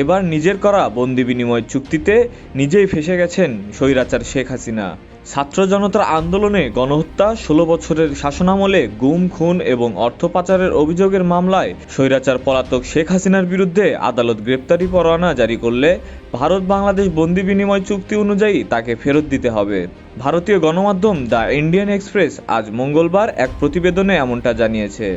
এবার নিজের করা বন্দি বিনিময় চুক্তিতে নিজেই ফেসে গেছেন স্বৈরাচার শেখ হাসিনা। ছাত্র জনতার আন্দোলনে গণহত্যা, ষোলো বছরের শাসনামলে গুম, খুন এবং অর্থ পাচারের অভিযোগের মামলায় স্বৈরাচার পলাতক শেখ হাসিনার বিরুদ্ধে আদালত গ্রেপ্তারি পরোয়ানা জারি করলে ভারত বাংলাদেশ বন্দি বিনিময় চুক্তি অনুযায়ী তাকে ফেরত দিতে হবে। ভারতীয় গণমাধ্যম দ্য ইন্ডিয়ান এক্সপ্রেস আজ মঙ্গলবার এক প্রতিবেদনে এমনটা জানিয়েছে।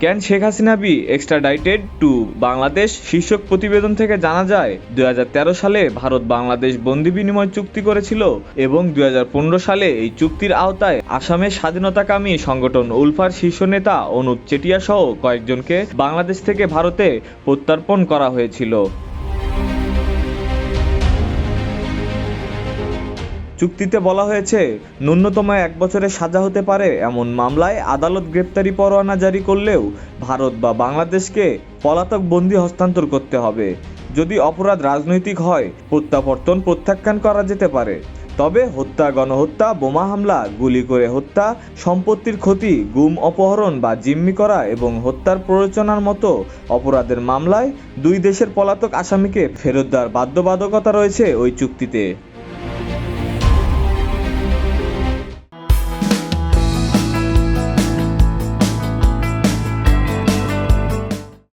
Can Sheikh Hasina be extradited to Bangladesh? শীর্ষক প্রতিবেদন থেকে জানা যায় দু হাজার তেরো সালে ভারত বাংলাদেশ বন্দি বিনিময় চুক্তি করেছিল এবং দু হাজার পনেরো সালে এই চুক্তির আওতায় আসামের স্বাধীনতাকামী সংগঠন উলফার শীর্ষ নেতা অনুপ চেটিয়া সহ কয়েকজনকে বাংলাদেশ থেকে ভারতে প্রত্যর্পণ করা হয়েছিল। চুক্তিতে বলা হয়েছে, ন্যূনতম এক বছরের সাজা হতে পারে এমন মামলায় আদালত গ্রেপ্তারি পরোয়ানা জারি করলেও ভারত বা বাংলাদেশকে পলাতক বন্দি হস্তান্তর করতে হবে। যদি অপরাধ রাজনৈতিক হয়, প্রত্যাবর্তন প্রত্যাখ্যান করা যেতে পারে। তবে হত্যা, গণহত্যা, বোমা হামলা, গুলি করে হত্যা, সম্পত্তির ক্ষতি, গুম, অপহরণ বা জিম্মি করা এবং হত্যার প্ররোচনার মতো অপরাধের মামলায় দুই দেশের পলাতক আসামিকে ফেরত দেওয়ার বাধ্যবাধকতা রয়েছে ওই চুক্তিতে।